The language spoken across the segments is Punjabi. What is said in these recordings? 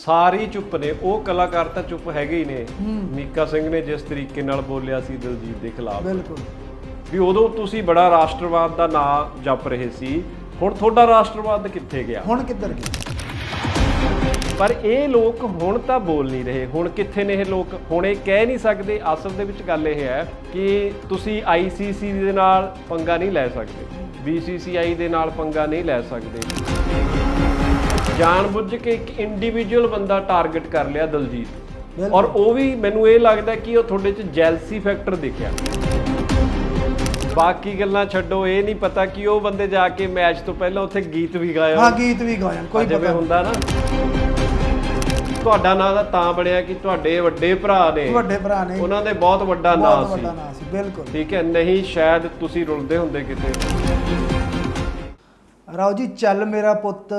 ਸਾਰੀ ਚੁੱਪ ਨੇ ਉਹ ਕਲਾਕਾਰ ਤਾਂ ਚੁੱਪ ਹੈਗੇ ਹੀ ਨੇ। ਮੀਕਾ ਸਿੰਘ ਨੇ ਜਿਸ ਤਰੀਕੇ ਨਾਲ ਬੋਲਿਆ ਸੀ ਦਿਲਜੀਤ ਦੇ ਖਿਲਾਫ। ਬਿਲਕੁਲ। ਵੀ ਉਦੋਂ ਤੁਸੀਂ ਬੜਾ ਰਾਸ਼ਟਰਵਾਦ ਦਾ ਨਾਂ ਜਪ ਰਹੇ ਸੀ ਹੁਣ ਤੁਹਾਡਾ ਰਾਸ਼ਟਰਵਾਦ ਕਿੱਥੇ ਗਿਆ? ਹੁਣ ਕਿੱਧਰ ਗਿਆ? ਪਰ ਇਹ ਲੋਕ ਹੁਣ ਤਾਂ ਬੋਲ ਨਹੀਂ ਰਹੇ। ਹੁਣ ਕਿੱਥੇ ਨੇ ਇਹ ਲੋਕ? ਹੁਣ ਇਹ ਕਹਿ ਨਹੀਂ ਸਕਦੇ ਅਸਲ ਦੇ ਵਿੱਚ ਗੱਲ ਇਹ ਹੈ ਕਿ ਤੁਸੀਂ ICC ਦੇ ਨਾਲ ਪੰਗਾ ਨਹੀਂ ਲੈ ਸਕਦੇ। BCCI ਦੇ ਨਾਲ ਪੰਗਾ ਨਹੀਂ ਲੈ ਸਕਦੇ। ਜਾਣਬੁੱਝ ਕੇ ਇੱਕ ਇੰਡੀਵਿਜੂਅਲ ਬੰਦਾ ਟਾਰਗੇਟ ਕਰ ਲਿਆ ਦਲਜੀਤ। ਔਰ ਉਹ ਵੀ ਮੈਨੂੰ ਇਹ ਲੱਗਦਾ ਕਿ ਉਹ ਤੁਹਾਡੇ 'ਚ ਜੈਲਸੀ ਫੈਕਟਰ ਦਿਖਿਆ। ਬਾਕੀ ਗੱਲਾਂ ਛੱਡੋ ਇਹ ਨਹੀਂ ਪਤਾ ਕਿ ਉਹ ਬੰਦੇ ਜਾ ਕੇ ਮੈਚ ਤੋਂ ਪਹਿਲਾਂ ਉੱਥੇ ਗੀਤ ਵੀ ਗਾਇਆ ਹਾਂ ਗੀਤ ਵੀ ਗਾਇਨ ਕੋਈ ਪਤਾ। ਹੁੰਦਾ ਨਾ। ਤੁਹਾਡਾ ਨਾਂ ਦਾ ਤਾਂ ਬਣਿਆ ਕਿ ਤੁਹਾਡੇ ਵੱਡੇ ਭਰਾ ਨੇ। ਵੱਡੇ ਭਰਾ ਨੇ। ਉਹਨਾਂ ਦੇ ਬਹੁਤ ਵੱਡਾ ਨਾਂ ਬਹੁਤ ਸੀ। ਵੱਡਾ ਨਾਂ ਸੀ ਬਿਲਕੁਲ। ਠੀਕ ਹੈ ਨਹੀਂ ਸ਼ਾਇਦ ਤੁਸੀਂ ਰੁਲਦੇ ਹੁੰਦੇ ਕਿਤੇ। ਰਾਓ ਜੀ ਚੱਲ ਮੇਰਾ ਪੁੱਤ।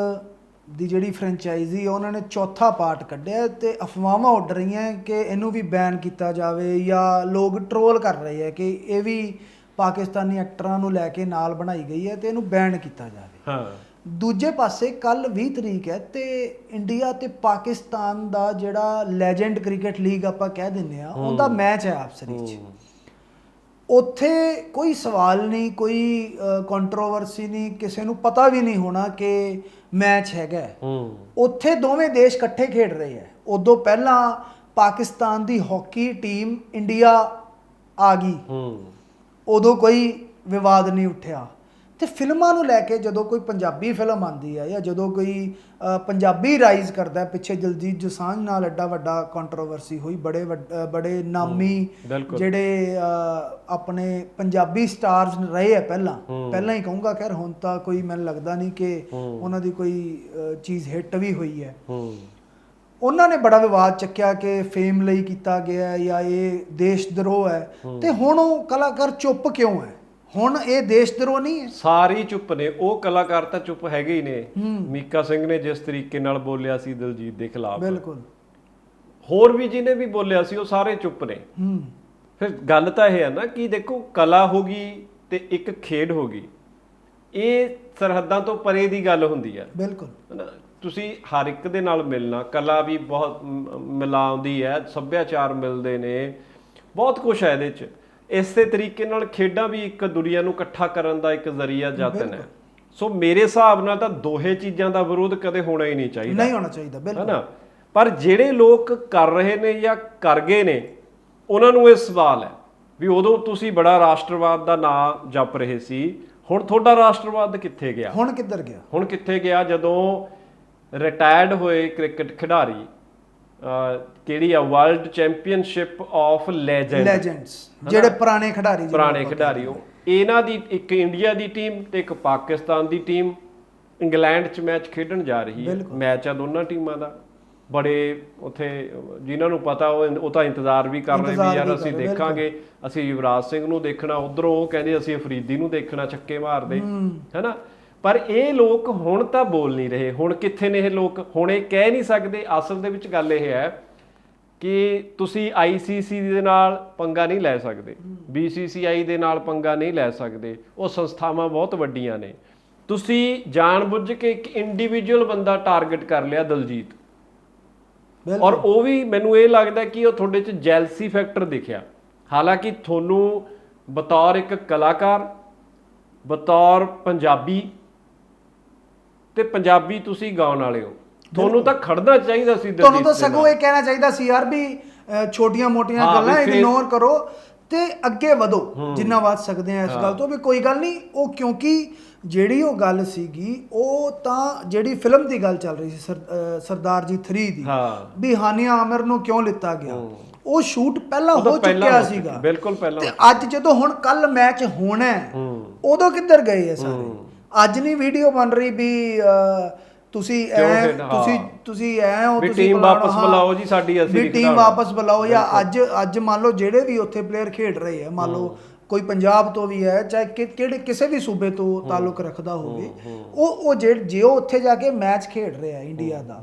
ਦੀ ਜਿਹੜੀ ਫਰੈਂਚਾਈਜ਼ੀ ਆ ਉਹਨਾਂ ਨੇ ਚੌਥਾ ਪਾਰਟ ਕੱਢਿਆ ਤੇ ਅਫਵਾਹਾਂ ਉੱਡ ਰਹੀਆਂ ਕਿ ਇਹਨੂੰ ਵੀ ਬੈਨ ਕੀਤਾ ਜਾਵੇ ਜਾਂ ਲੋਕ ਟਰੋਲ ਕਰ ਰਹੇ ਆ ਕਿ ਇਹ ਵੀ ਪਾਕਿਸਤਾਨੀ ਐਕਟਰਾਂ ਨੂੰ ਲੈ ਕੇ ਨਾਲ ਬਣਾਈ ਗਈ ਹੈ ਤੇ ਇਹਨੂੰ ਬੈਨ ਕੀਤਾ ਜਾਵੇ। ਹਾਂ। ਦੂਜੇ ਪਾਸੇ ਕੱਲ 20 ਤਰੀਕ ਹੈ ਤੇ ਇੰਡੀਆ ਤੇ ਪਾਕਿਸਤਾਨ ਦਾ ਜਿਹੜਾ ਲੈਜੈਂਡ ਕ੍ਰਿਕਟ ਲੀਗ ਆਪਾਂ ਕਹਿ ਦਿੰਦੇ ਆ ਉਹਦਾ ਮੈਚ ਹੈ ਆਪਸਰੀ ਚ। ਉੱਥੇ ਕੋਈ ਸਵਾਲ ਨਹੀਂ ਕੋਈ ਕੰਟਰੋਵਰਸੀ ਨਹੀਂ ਕਿਸੇ ਨੂੰ ਪਤਾ ਵੀ ਨਹੀਂ ਹੋਣਾ ਕਿ ਮੈਚ ਹੈਗਾ ਹੈ। ਹੂੰ। ਉੱਥੇ ਦੋਵੇਂ ਦੇਸ਼ ਇਕੱਠੇ ਖੇਡ ਰਹੇ ਹੈ। ਉਦੋਂ ਪਹਿਲਾਂ ਪਾਕਿਸਤਾਨ ਦੀ ਹਾਕੀ ਟੀਮ ਇੰਡੀਆ ਆ ਗਈ। ਹੂੰ। ਉਦੋਂ ਕੋਈ ਵਿਵਾਦ ਨਹੀਂ ਉੱਠਿਆ। ਤੇ ਫਿਲਮਾਂ ਨੂੰ ਲੈ ਕੇ ਜਦੋਂ ਕੋਈ ਪੰਜਾਬੀ ਫਿਲਮ ਆਂਦੀ ਹੈ ਜਾਂ ਜਦੋਂ ਕੋਈ ਪੰਜਾਬੀ ਰਾਈਜ਼ ਕਰਦਾ ਹੈ ਪਿੱਛੇ ਜਲਜੀਤ ਜਸਾਂਝ ਨਾਲ ਐਡਾ ਵੱਡਾ ਕੰਟਰੋਵਰਸੀ ਹੋਈ ਬੜੇ ਬੜੇ ਨਾਮੀ। ਜਿਹੜੇ ਆਪਣੇ ਪੰਜਾਬੀ ਸਟਾਰਸ ਰਹੇ ਆ ਪਹਿਲਾਂ। ਪਹਿਲਾਂ ਹੀ ਕਹੂੰਗਾ ਖੈਰ ਹੁਣ ਤਾਂ ਕੋਈ ਮੈਨੂੰ ਲੱਗਦਾ ਨਹੀਂ ਕਿ। ਉਹਨਾਂ ਦੀ ਕੋਈ ਚੀਜ਼ ਹਿੱਟ ਵੀ ਹੋਈ ਹੈ ਉਹਨਾਂ ਨੇ ਬੜਾ ਵਿਵਾਦ ਚੱਕਿਆ ਕਿ ਫੇਮ ਲਈ ਕੀਤਾ ਗਿਆ ਹੈ ਜਾਂ ਇਹ ਦੇਸ਼ ਦਰੋਹ ਹੈ ਤੇ ਹੁਣ ਉਹ ਕਲਾਕਾਰ ਚੁੱਪ ਕਿਉਂ ਹੈ ਹੁਣ ਇਹ ਦੇਸ਼ ਦਰੋਹ ਨਹੀਂ ਹੈ। ਸਾਰੀ ਚੁੱਪ ਨੇ ਉਹ ਕਲਾਕਾਰ ਤਾਂ ਚੁੱਪ ਹੈਗੇ ਹੀ ਨੇ। ਮੀਕਾ ਸਿੰਘ ਨੇ ਜਿਸ ਤਰੀਕੇ ਨਾਲ ਬੋਲਿਆ ਸੀ ਦਿਲਜੀਤ ਦੇ ਖਿਲਾਫ। ਬਿਲਕੁਲ। ਹੋਰ ਵੀ ਜਿਹਨੇ ਵੀ ਬੋਲਿਆ ਸੀ ਉਹ ਸਾਰੇ ਚੁੱਪ ਨੇ। ਹੂੰ। ਫਿਰ ਗੱਲ ਤਾਂ ਇਹ ਹੈ ਨਾ ਕਿ ਦੇਖੋ ਕਲਾ ਹੋ ਗਈ ਤੇ ਇੱਕ ਖੇਡ ਹੋ ਗਈ। ਇਹ ਸਰਹੱਦਾਂ ਤੋਂ ਪਰੇ ਦੀ ਗੱਲ ਹੁੰਦੀ ਹੈ ਬਿਲਕੁਲ। ਹਨਾ ਤੁਸੀਂ ਹਰ ਇੱਕ ਦੇ ਨਾਲ ਮਿਲਣਾ ਕਲਾ ਵੀ ਬਹੁਤ ਮਿਲਾਉਂਦੀ ਹੈ ਸੱਭਿਆਚਾਰ ਮਿਲਦੇ ਨੇ। ਬਹੁਤ ਕੁਝ ਹੈ ਇਹਦੇ 'ਚ। ਇਸੇ ਤਰੀਕੇ ਨਾਲ ਖੇਡਾਂ ਵੀ ਇੱਕ ਦੁਨੀਆ ਨੂੰ ਇਕੱਠਾ ਕਰਨ ਦਾ ਇੱਕ ਜ਼ਰੀਆ ਯਤਨ ਹੈ। ਸੋ ਮੇਰੇ ਹਿਸਾਬ ਨਾਲ ਤਾਂ ਦੋਹੇ ਚੀਜ਼ਾਂ ਦਾ ਵਿਰੋਧ ਕਦੇ ਹੋਣਾ ਹੀ ਨਹੀਂ ਚਾਹੀਦਾ। ਨਹੀਂ ਹੋਣਾ ਚਾਹੀਦਾ ਬਿਲਕੁਲ। ਹਨਾ? ਪਰ ਜਿਹੜੇ ਲੋਕ ਕਰ ਰਹੇ ਨੇ ਜਾਂ ਕਰ ਗਏ ਨੇ ਉਹਨਾਂ ਨੂੰ ਇਹ ਸਵਾਲ ਹੈ ਵੀ ਉਦੋਂ ਤੁਸੀਂ ਬੜਾ ਰਾਸ਼ਟਰਵਾਦ ਦਾ ਨਾਂ ਜਪ ਰਹੇ ਸੀ ਹੁਣ ਤੁਹਾਡਾ ਰਾਸ਼ਟਰਵਾਦ ਕਿੱਥੇ ਗਿਆ? ਹੁਣ ਕਿੱਧਰ ਗਿਆ? ਹੁਣ ਕਿੱਥੇ ਗਿਆ ਜਦੋਂ ਰਿਟਾਇਰਡ ਹੋਏ ਕ੍ਰਿਕਟ ਖਿਡਾਰੀ ਕਿਹੜੀ ਆ? World championship of legend legends ਜਿਹੜੇ ਪੁਰਾਣੇ ਖਿਡਾਰੀ ਪੁਰਾਣੇ ਖਿਡਾਰੀ। ਉਹ ਇਹਨਾਂ ਦੀ ਇੱਕ ਇੰਡੀਆ ਦੀ ਟੀਮ ਤੇ ਇੱਕ ਪਾਕਿਸਤਾਨ ਦੀ ਟੀਮ ਇੰਗਲੈਂਡ 'ਚ ਮੈਚ ਖੇਡਣ ਜਾ ਰਹੀ ਹੈ। ਮੈਚ ਆ ਦੋਨਾਂ ਟੀਮਾਂ ਦਾ। ਬੜੇ ਉਥੇ ਜਿਨ੍ਹਾਂ ਨੂੰ ਪਤਾ ਉਹ ਉਹ ਤਾਂ ਇੰਤਜ਼ਾਰ ਵੀ ਕਰ ਰਹੇ ਵੀ ਯਾਰ ਅਸੀਂ ਦੇਖਾਂਗੇ ਅਸੀਂ ਯੁਵਰਾਜ ਸਿੰਘ ਨੂੰ ਦੇਖਣਾ ਉਧਰੋਂ ਉਹ ਕਹਿੰਦੇ ਅਸੀਂ ਅਫਰੀਦੀ ਨੂੰ ਦੇਖਣਾ ਛੱਕੇ ਮਾਰਦੇ। ਹੈਨਾ? ਪਰ ਇਹ ਲੋਕ ਹੁਣ ਤਾਂ ਬੋਲ ਨਹੀਂ ਰਹੇ। ਹੁਣ ਕਿੱਥੇ ਨੇ ਇਹ ਲੋਕ? ਹੁਣ ਇਹ ਕਹਿ ਨਹੀਂ ਸਕਦੇ। ਅਸਲ ਦੇ ਵਿੱਚ ਗੱਲ ਇਹ ਹੈ ਕਿ ਤੁਸੀਂ ICC ਦੇ ਨਾਲ ਪੰਗਾ ਨਹੀਂ ਲੈ ਸਕਦੇ। BCCI ਦੇ ਨਾਲ ਪੰਗਾ ਨਹੀਂ ਲੈ ਸਕਦੇ। ਉਹ ਸੰਸਥਾਵਾਂ ਬਹੁਤ ਵੱਡੀਆਂ ਨੇ। ਤੁਸੀਂ ਜਾਣਬੁੱਝ ਕੇ ਇੱਕ ਇੰਡੀਵਿਜੂਅਲ ਬੰਦਾ ਟਾਰਗੇਟ ਕਰ ਲਿਆ ਦਲਜੀਤ। ਔਰ ਉਹ ਵੀ ਮੈਨੂੰ ਇਹ ਲੱਗਦਾ ਕਿ ਉਹ ਤੁਹਾਡੇ 'ਚ ਜੈਲਸੀ ਫੈਕਟਰ ਦਿਖਿਆ। ਹਾਲਾਂਕਿ ਤੁਹਾਨੂੰ ਬਤੌਰ ਇੱਕ ਕਲਾਕਾਰ ਬਤੌਰ ਪੰਜਾਬੀ ਤੇ ਪੰਜਾਬੀ ਤੁਸੀਂ ਗਾਉਣ ਵਾਲੇ ਹੋ। ਤੁਹਾਨੂੰ ਤਾਂ ਖੜਨਾ ਚਾਹੀਦਾ ਸੀ ਤੁਹਾਨੂੰ ਤਾਂ ਦੇ ਸਗੋਂ ਇਹ ਕਹਿਣਾ ਚਾਹੀਦਾ ਸੀ ਯਾਰ ਵੀ ਛੋਟੀਆਂ ਮੋਟੀਆਂ ਹਾਂ, ਗੱਲਾਂ ਵੀ ਫਿਰ- ਇਗਨੋਰ ਕਰੋ ਤੇ ਅੱਗੇ ਵਧੋ ਜਿੰਨਾ ਵੱਧ ਸਕਦੇ ਆ ਇਸ ਗੱਲ ਤੋਂ। ਵੀ ਕੋਈ ਗੱਲ ਨਹੀਂ ਉਹ ਕਿਉਂਕਿ ਜਿਹੜੀ ਉਹ ਗੱਲ ਸੀਗੀ ਉਹ ਤਾਂ ਜਿਹੜੀ ਫਿਲਮ ਦੀ ਗੱਲ ਚੱਲ ਰਹੀ ਸੀ ਸਰ- ਅਹ ਸਰਦਾਰ ਜੀ 3 ਦੀ। ਹਾਂ। ਵੀ ਹਾਨੀਆ ਆਮਰ ਨੂੰ ਕਿਉਂ ਲਿੱਤਾ ਗਿਆ? ਉਹ ਸ਼ੂਟ ਪਹਿਲਾਂ ਉਹ ਤਾਂ ਹੋ ਪਹਿਲਾਂ ਚੁੱਕਿਆ ਹੋ ਚੁੱਕਿਆ, ਸੀਗਾ ਬਿਲਕੁਲ ਪਹਿਲਾਂ ਤੇ ਅੱਜ ਜਦੋਂ ਹੁਣ ਕੱਲ ਮੈਚ ਹੋਣਾ ਹੈ ਹੂੰ। ਉਦੋਂ ਕਿੱਧਰ ਗਏ ਇਹ ਸਾਰੇ? ਅੱਜ ਨਹੀਂ ਵੀਡੀਓ ਬਣ ਰਹੀ ਵੀ ਤੁਸੀਂ ਐ। ਤੁਸੀਂ ਤੁਸੀਂ ਐ ਹੋ ਤੁਸੀਂ ਫਲਾਣਾ, ਵਾਪਸ। ਬੁਲਾਓ ਜੀ, ਸਾਡੀ ਅਸੀਂ ਵੀ ਟੀਮ। ਵਾਪਸ ਬੁਲਾਓ ਜਾਂ ਅੱਜ ਅੱਜ ਮੰਨ ਲਓ ਜਿਹੜੇ ਵੀ ਉੱਥੇ ਪਲੇਅਰ ਖੇਡ ਰਹੇ ਆ ਮੰਨ ਲਓ ਕੋਈ ਪੰਜਾਬ ਤੋਂ ਵੀ ਹੈ ਚਾਹੇ ਕਿਹੜੇ ਕਿਸੇ ਵੀ ਸੂਬੇ ਤੋਂ ਤਾਲੁਕ ਰੱਖਦਾ ਹੋਵੇ ਉਹ ਉਹ ਜੇ ਉਹ ਉੱਥੇ ਜਾ ਕੇ ਮੈਚ ਖੇਡ ਰਿਹਾ ਇੰਡੀਆ ਦਾ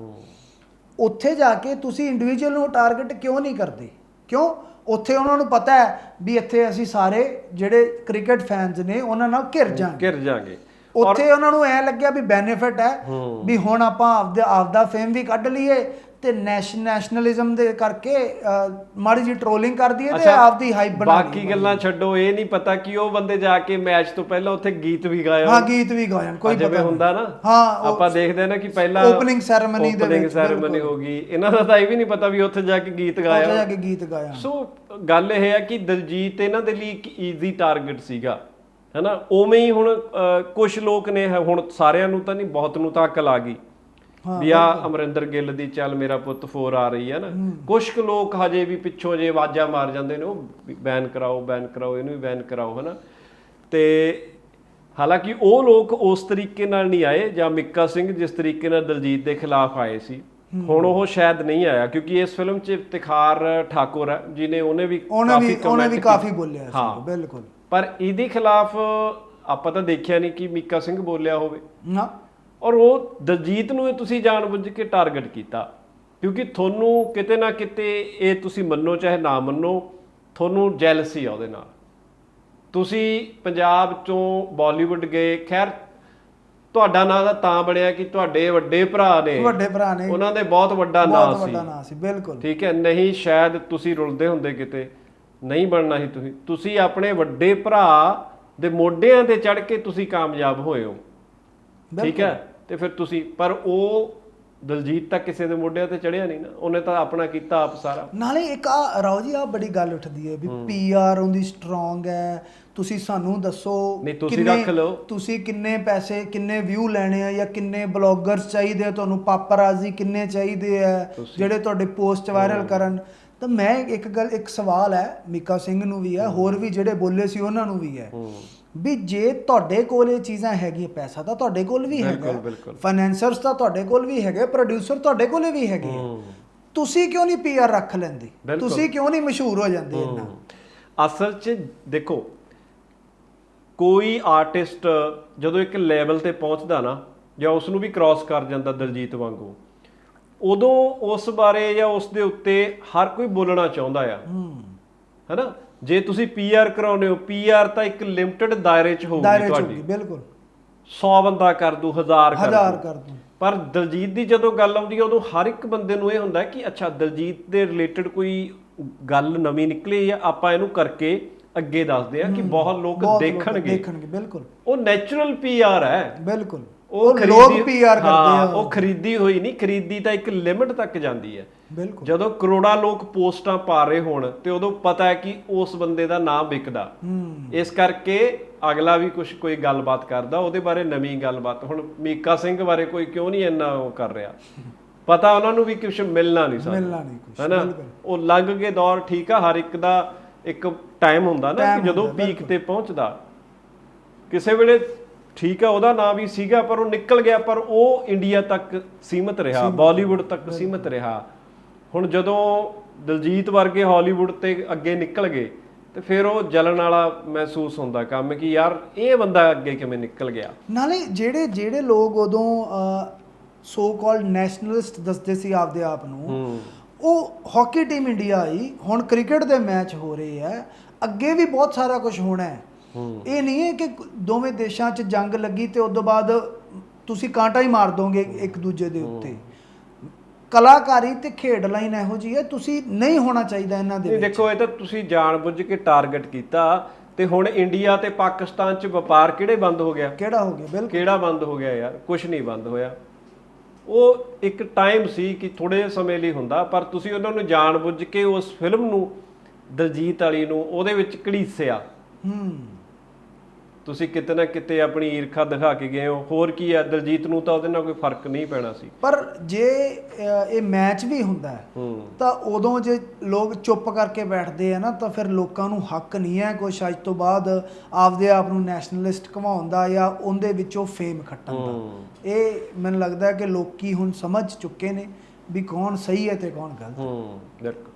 ਉੱਥੇ ਜਾ ਕੇ ਤੁਸੀਂ ਇੰਡੀਵਿਜੂਅਲ ਨੂੰ ਟਾਰਗੇਟ ਕਿਉਂ ਨਹੀਂ ਕਰਦੇ? ਕਿਉਂ? ਉੱਥੇ ਉਹਨਾਂ ਨੂੰ ਪਤਾ ਹੈ ਵੀ ਇੱਥੇ ਅਸੀਂ ਸਾਰੇ ਜਿਹੜੇ ਕ੍ਰਿਕਟ ਫੈਨਸ ਨੇ ਉਹਨਾਂ ਨਾਲ ਘਿਰ ਜਾਾਂਗੇ ਘਿਰ ਜਾਗੇ ਉੱਥੇ ਉਹਨਾਂ ਨੂੰ ਐ ਲੱਗਿਆ ਵੀ ਬੈਨੀਫਿਟ ਹੈ। ਵੀ ਹੁਣ ਆਪਾਂ ਆਪਦੇ ਆਪਦਾ ਫੇਮ ਵੀ ਕੱਢ ਲਈਏ ਤੇ ਨੈਸ਼ਨ ਨੈਸ਼ਨਲਿਜ਼ਮ ਦੇ ਕਰਕੇ ਮਾੜੀ ਜੀ ਟ੍ਰੋਲਿੰਗ ਕਰਦੀ ਹੈ ਤੇ ਆਪਦੀ ਹਾਈਪ ਬਣਾ ਬਾਕੀ ਗੱਲਾਂ ਛੱਡੋ ਇਹ ਨਹੀਂ ਪਤਾ ਕਿ ਉਹ ਬੰਦੇ ਜਾ ਕੇ ਮੈਚ ਤੋਂ ਪਹਿਲਾਂ ਉੱਥੇ ਗੀਤ ਵੀ ਗਾਇਆ ਹਾਂ ਗੀਤ ਵੀ ਗਾਇਨ ਕੋਈ ਪਤਾ ਨਹੀਂ। ਹੁੰਦਾ ਨਾ ਹਾਂ ਆਪਾਂ ਦੇਖਦੇ ਨਾ ਕਿ ਪਹਿਲਾਂ opening ceremony ਦੇ ਵਿੱਚ ceremony ਹੋ ਗਈ। ਇਹਨਾਂ ਦਾ ਤਾਂ ਇਹ ਵੀ ਨਹੀਂ ਪਤਾ ਵੀ ਉੱਥੇ ਜਾ ਕੇ ਗੀਤ ਉੱਥੇ ਗਾਇਆ ਜਾ ਕੇ ਗੀਤ ਗਾਇਆ ਸੋ ਗੱਲ ਇਹ ਹੈ ਕਿ ਦਲਜੀਤ ਇਹਨਾਂ ਦੇ ਲਈ ਇੱਕ ਈਜ਼ੀ ਟਾਰਗੇਟ ਸੀਗਾ। ਹੈਨਾ? ਉਵੇਂ ਹੀ ਹੁਣ ਕੁਝ ਲੋਕ ਨੇ ਹੁਣ ਸਾਰਿਆਂ ਨੂੰ ਤਾਂ ਨਹੀਂ ਬਹੁਤ ਨੂੰ ਤਾਂ ਅਕਲ ਆ ਗਈ। ਵੀ ਆ ਅਮਰਿੰਦਰ ਗਿੱਲ ਦੀ ਚੱਲ ਮੇਰਾ ਪੁੱਤ 4 ਆ ਰਹੀ ਹੈ ਨਾ। ਕੁਝ ਕੁ ਲੋਕ ਹਜੇ ਵੀ ਪਿੱਛੋਂ ਜੇ ਆਵਾਜ਼ਾਂ ਮਾਰ ਜਾਂਦੇ ਨੇ ਉਹ ਬੈਨ ਕਰਾਓ ਬੈਨ ਕਰਾਓ ਇਹਨੂੰ ਵੀ ਬੈਨ ਕਰਾਓ ਹਨਾ? ਤੇ ਹਾਲਾਂਕਿ ਉਹ ਲੋਕ ਉਸ ਤਰੀਕੇ ਨਾਲ ਨਹੀਂ ਆਏ ਜਾਂ ਮਿੱਕਾ ਸਿੰਘ ਜਿਸ ਤਰੀਕੇ ਨਾਲ ਦਲਜੀਤ ਦੇ ਖਿਲਾਫ ਆਏ ਸੀ। ਹੁਣ ਉਹ ਸ਼ਾਇਦ ਨਹੀਂ ਆਇਆ ਕਿਉਂਕਿ ਇਸ ਫਿਲਮ 'ਚ ਇਫਤਿਖਾਰ ਠਾਕੁਰ ਜਿਨੇ ਉਹਨੇ ਵੀ ਕਾਫੀ ਉਹਨੇ ਵੀ comment ਕਾਫੀ ਬੋਲਿਆ। ਸੀ ਬਿਲਕੁਲ। ਪਰ ਇਹਦੇ ਖਿਲਾਫ ਆਪਾਂ ਤਾਂ ਦੇਖਿਆ ਨਹੀਂ ਕਿ ਮੀਕਾ ਸਿੰਘ ਬੋਲਿਆ ਹੋਵੇ। ਨਾ। ਔਰ ਉਹ ਦਲਜੀਤ ਨੂੰ ਇਹ ਤੁਸੀਂ ਜਾਣਬੁੱਝ ਕੇ ਟਾਰਗੇਟ ਕੀਤਾ। ਕਿਉਂਕਿ ਤੁਹਾਨੂੰ ਕਿਤੇ ਨਾ ਕਿਤੇ ਇਹ ਤੁਸੀਂ ਮੰਨੋ ਚਾਹੇ ਨਾ ਮੰਨੋ ਤੁਹਾਨੂੰ ਜੈਲਸੀ ਆ ਉਹਦੇ ਨਾਲ। ਤੁਸੀਂ ਪੰਜਾਬ ਚੋਂ ਬਾਲੀਵੁੱਡ ਗਏ ਖੈਰ ਤੁਹਾਡਾ ਨਾਂ ਤਾਂ ਤਾਂ ਬਣਿਆ ਕਿ ਤੁਹਾਡੇ ਵੱਡੇ ਭਰਾ ਨੇ। ਵੱਡੇ ਭਰਾ ਨੇ। ਉਹਨਾਂ ਦੇ ਬਹੁਤ ਵੱਡਾ ਨਾਂ ਬਹੁਤ ਵੱਡਾ ਨਾਂ ਸੀ ਬਿਲਕੁਲ। ਠੀਕ ਹੈ ਨਹੀਂ ਸ਼ਾਇਦ ਤੁਸੀਂ ਰੁਲਦੇ ਹੁੰਦੇ ਕਿਤੇ। ਨਹੀਂ ਬਣਨਾ ਸੀ ਤੁਸੀਂ। ਤੁਸੀਂ ਆਪਣੇ ਵੱਡੇ ਭਰਾ ਦੇ ਮੋਢਿਆਂ ਤੇ ਚੜ ਕੇ ਤੁਸੀਂ ਕਾਮਯਾਬ ਹੋਏ ਹੋ। ਠੀਕ ਹੈ? ਤੇ ਫਿਰ ਤੁਸੀਂ ਪਰ ਉਹ ਦਲਜੀਤ ਤਾਂ ਕਿਸੇ ਦੇ ਮੋਢਿਆਂ ਤੇ ਚੜਿਆ ਨਹੀਂ ਨਾ। ਉਹਨੇ ਤਾਂ ਆਪਣਾ ਕੀਤਾ ਆਪ ਸਾਰਾ। ਨਾਲੇ ਇੱਕ ਆ ਰਾਓ ਜੀ ਆ ਬੜੀ ਗੱਲ ਉੱਠਦੀ ਹੈ ਵੀ ਪੀਆਰ ਉਹਦੀ ਸਟਰੋਂਗ ਹੈ। ਤੁਸੀਂ ਸਾਨੂੰ ਦੱਸੋ ਨਹੀਂ, ਤੁਸੀਂ ਕਿੰਨੇ- ਰੱਖ ਲਓ। ਤੁਸੀਂ ਕਿੰਨੇ ਪੈਸੇ ਕਿੰਨੇ ਵਿਊ ਲੈਣੇ ਆ ਜਾਂ ਕਿੰਨੇ ਬਲੌਗਰਸ ਚਾਹੀਦੇ ਆ ਤੁਹਾਨੂੰ? ਪਾਪਰਾਜ਼ੀ ਕਿੰਨੇ ਚਾਹੀਦੇ ਆ? ਜਿਹੜੇ ਤੁਹਾਡੇ ਪੋਸਟ ਵਾਇਰਲ ਕਰਨ। ਤਾਂ ਮੈਂ ਇੱਕ ਗੱਲ ਇੱਕ ਸਵਾਲ ਹੈ ਮੀਕਾ ਸਿੰਘ ਨੂੰ ਵੀ ਹੈ ਹੋਰ ਵੀ ਜਿਹੜੇ ਬੋਲੇ ਸੀ ਉਹਨਾਂ ਨੂੰ ਵੀ ਹੈ। ਵੀ ਜੇ ਤੁਹਾਡੇ ਕੋਲ ਇਹ ਚੀਜ਼ਾਂ ਹੈਗੀਆਂ ਪੈਸਾ ਤਾਂ ਤੁਹਾਡੇ ਕੋਲ ਵੀ ਹੈਗਾ। ਫਾਈਨੈਂਸਰਸ ਤਾਂ ਤੁਹਾਡੇ ਕੋਲ ਵੀ ਹੈਗੇ ਪ੍ਰੋਡਿਊਸਰ ਤੁਹਾਡੇ ਕੋਲੇ ਵੀ ਹੈਗੇ। ਤੁਸੀਂ ਕਿਉਂ ਨਹੀਂ ਪੀਆਰ ਰੱਖ ਲੈਂਦੇ। ਤੁਸੀਂ ਕਿਉਂ ਨਹੀਂ ਮਸ਼ਹੂਰ ਹੋ ਜਾਂਦੇ ਇੰਨਾ? ਅਸਲ 'ਚ ਦੇਖੋ ਕੋਈ ਆਰਟਿਸਟ ਜਦੋਂ ਇੱਕ ਲੈਵਲ ਤੇ ਪਹੁੰਚਦਾ ਨਾ ਜਾਂ ਉਸ ਨੂੰ ਵੀ ਕ੍ਰਾਸ ਕਰ ਜਾਂਦਾ ਦਲਜੀਤ ਵਾਂਗੂ ਉਦੋਂ ਉਸ ਬਾਰੇ ਜਾਂ ਉਸ ਦੇ ਉੱਤੇ ਹਰ ਕੋਈ ਬੋਲਣਾ ਚਾਹੁੰਦਾ ਆ। ਹੂੰ। ਹੈਨਾ? ਜੇ ਤੁਸੀਂ ਪੀਆਰ ਕਰਾਉਨੇ ਹੋ ਪੀਆਰ ਤਾਂ ਇੱਕ ਲਿਮਟਿਡ ਦਾਇਰੇ 'ਚ ਹੋਊਗੀ ਦਾਇਰੇ ਚ ਬਿਲਕੁਲ। 100 ਬੰਦਾ ਕਰ ਦੂ 1000 ਕਰ ਦੂ। ਕਰ ਦੂੰ। ਪਰ ਦਲਜੀਤ ਦੀ ਜਦੋਂ ਗੱਲ ਆਉਂਦੀ ਹੈ ਉਦੋਂ ਹਰ ਇੱਕ ਬੰਦੇ ਨੂੰ ਇਹ ਹੁੰਦਾ ਕਿ ਅੱਛਾ ਦਲਜੀਤ ਦੇ ਰਿਲੇਟਡ ਕੋਈ ਗੱਲ ਨਵੀਂ ਨਿਕਲੀ ਆ ਆਪਾਂ ਇਹਨੂੰ ਕਰਕੇ ਅੱਗੇ ਦੱਸਦੇ ਆ ਕਿ ਬਹੁਤ ਲੋਕ ਬਹੁਤ ਲੋਕ ਦੇਖਣਗੇ। ਦੇਖਣਗੇ ਬਿਲਕੁਲ। ਉਹ ਨੈਚੁਰਲ ਪੀਆਰ ਹੈ। ਬਿਲਕੁਲ। ਉਹ ਲੋਕ ਪੀਆਰ ਕਰਦੇ ਆ। ਉਹ ਖਰੀਦੀ ਹੋਈ ਨਹੀਂ ਖਰੀਦੀ ਤਾਂ ਇੱਕ ਲਿਮਿਟ ਤੱਕ ਜਾਂਦੀ ਹੈ। ਬਿਲਕੁਲ। ਜਦੋਂ ਕਰੋੜਾਂ ਲੋਕ ਪੋਸਟਾਂ ਪਾ ਰਹੇ ਹੋਣ ਤੇ ਉਦੋਂ ਪਤਾ ਹੈ ਕਿ ਉਸ ਬੰਦੇ ਦਾ ਨਾਮ ਵਿਕਦਾ। ਇਸ ਕਰਕੇ ਅਗਲਾ ਵੀ ਕੁਝ ਕੋਈ ਗੱਲਬਾਤ ਕਰਦਾ ਉਹਦੇ ਬਾਰੇ ਨਵੀਂ ਗੱਲਬਾਤ। ਹੁਣ ਮੀਕਾ ਸਿੰਘ ਬਾਰੇ ਕੋਈ ਕਿਉਂ ਨਹੀਂ ਇੰਨਾ ਉਹ ਕਰ ਰਿਹਾ। ਪਤਾ ਉਹਨਾਂ ਨੂੰ ਵੀ ਕੁਝ ਮਿਲਣਾ ਨਹੀਂ ਸਾਨੂੰ। ਮਿਲਣਾ ਨਹੀਂ ਕੁਛ, ਹੈਨਾ। ਉਹ ਲੰਘ ਕੇ ਦੌਰ ਠੀਕ ਆ ਹਰ ਇੱਕ ਦਾ ਇੱਕ ਟਾਈਮ ਹੁੰਦਾ ਨਾ ਕਿ ਜਦੋਂ ਪੀਕ ਤੇ ਪਹੁੰਚਦਾ। ਕਿਸੇ ਵੇਲੇ ਠੀਕ ਆ ਉਹਦਾ ਨਾਂ ਵੀ ਸੀਗਾ ਪਰ ਉਹ ਨਿਕਲ ਗਿਆ ਪਰ ਉਹ ਇੰਡੀਆ ਤੱਕ ਸੀਮਤ ਰਿਹਾ ਬਾਲੀਵੁੱਡ ਤੱਕ ਸੀਮਤ ਰਿਹਾ। ਹੁਣ ਜਦੋਂ ਦਲਜੀਤ ਵਰਗੇ ਹਾਲੀਵੁੱਡ ਤੇ ਅੱਗੇ ਨਿਕਲ ਗਏ ਤੇ ਫਿਰ ਉਹ ਜਲਣ ਵਾਲਾ ਮਹਿਸੂਸ ਹੁੰਦਾ ਕੰਮ ਕਿ ਯਾਰ ਇਹ ਬੰਦਾ ਅੱਗੇ ਕਿਵੇਂ ਨਿਕਲ ਗਿਆ? ਨਾਲੇ ਜਿਹੜੇ ਜਿਹੜੇ ਲੋਕ ਉਦੋਂ ਸੋ ਕਾਲਡ ਨੈਸ਼ਨਲਿਸਟ ਦੱਸਦੇ ਸੀ ਆਪਦੇ ਆਪ ਨੂੰ ਹੂੰ। ਉਹ ਹਾਕੀ ਟੀਮ ਇੰਡੀਆ ਆਈ ਹੁਣ ਕ੍ਰਿਕਟ ਦੇ ਮੈਚ ਹੋ ਰਹੇ ਆ ਅੱਗੇ ਵੀ ਬਹੁਤ ਸਾਰਾ ਕੁਝ ਹੋਣਾ ਹੈ ਹੂੰ। ਇਹ ਨਹੀਂ ਹੈ ਕਿ ਦੋਵੇਂ ਦੇਸ਼ਾਂ 'ਚ ਜੰਗ ਲੱਗੀ ਤੇ ਉਸ ਤੋਂ ਬਾਅਦ ਤੁਸੀਂ ਕਾਂਟਾ ਹੀ ਮਾਰ ਦੋਗੇ ਇੱਕ ਦੂਜੇ ਦੇ ਉੱਤੇ। ਕਲਾਕਾਰੀ ਤੇ ਖੇਡ ਲਾਈਨ ਇਹੋ ਜੀ ਹੈ ਤੁਸੀਂ ਨਹੀਂ ਹੋਣਾ ਚਾਹੀਦਾ ਇਹਨਾਂ ਦੇ ਨਹੀਂ ਵਿੱਚ। ਦੇਖੋ ਇਹ ਤਾਂ ਤੁਸੀਂ ਜਾਣਬੁੱਝ ਕੇ ਟਾਰਗੇਟ ਕੀਤਾ ਤੇ ਹੁਣ ਇੰਡੀਆ ਤੇ ਪਾਕਿਸਤਾਨ ਚ ਵਪਾਰ ਕਿਹੜੇ ਬੰਦ ਹੋ ਗਿਆ? ਕਿਹੜਾ ਹੋ ਗਿਆ? ਬਿਲਕੁਲ। ਕਿਹੜਾ ਬੰਦ ਹੋ ਗਿਆ ਯਾਰ? ਕੁਝ ਨਹੀਂ ਬੰਦ ਹੋਇਆ। ਉਹ ਇੱਕ ਟਾਈਮ ਸੀ ਕਿ ਥੋੜੇ ਸਮੇਂ ਲਈ ਹੁੰਦਾ ਪਰ ਤੁਸੀਂ ਉਹਨਾਂ ਨੂੰ ਜਾਣਬੁੱਝ ਕੇ ਉਸ ਫਿਲਮ ਨੂੰ ਦਲਜੀਤ ਵਾਲੀ ਨੂੰ ਉਹਦੇ ਵਿੱਚ ਘੜੀਸਿਆ। ਹੂੰ। ਤੁਸੀਂ ਕਿਤੇ ਨਾ ਕਿਤੇ ਆਪਣੀ ਈਰਖਾ ਦਿਖਾ ਕੇ ਗਏ ਹੋ। ਹੋਰ ਕੀ ਹੈ ਦਲਜੀਤ ਨੂੰ ਤਾਂ ਉਹਦੇ ਨਾਲ ਕੋਈ ਫ਼ਰਕ ਨਹੀਂ ਪੈਣਾ ਸੀ। ਪਰ ਜੇ ਅ, ਇਹ ਮੈਚ ਵੀ ਹੁੰਦਾ ਹੈ ਤਾਂ ਉਦੋਂ ਜੇ ਲੋਕ ਚੁੱਪ ਕਰਕੇ ਬੈਠਦੇ ਆ ਨਾ ਤਾਂ ਫਿਰ ਲੋਕਾਂ ਨੂੰ ਹੱਕ ਨਹੀਂ ਹੈ ਕੁਛ। ਅੱਜ ਤੋਂ ਬਾਅਦ ਆਪਦੇ ਆਪ ਨੂੰ ਨੈਸ਼ਨਲਿਸਟ ਕਮਾਉਣ ਦਾ ਜਾਂ ਉਹਦੇ ਵਿੱਚੋਂ ਫੇਮ ਖੱਟਣ ਦਾ। ਇਹ ਮੈਨੂੰ ਲੱਗਦਾ ਹੈ ਕਿ ਲੋਕੀ ਹੁਣ ਸਮਝ ਚੁੱਕੇ ਨੇ ਵੀ ਕੌਣ ਸਹੀ ਹੈ ਤੇ ਕੌਣ ਗਲਤ। ਹੂੰ ਬਿਲਕੁਲ।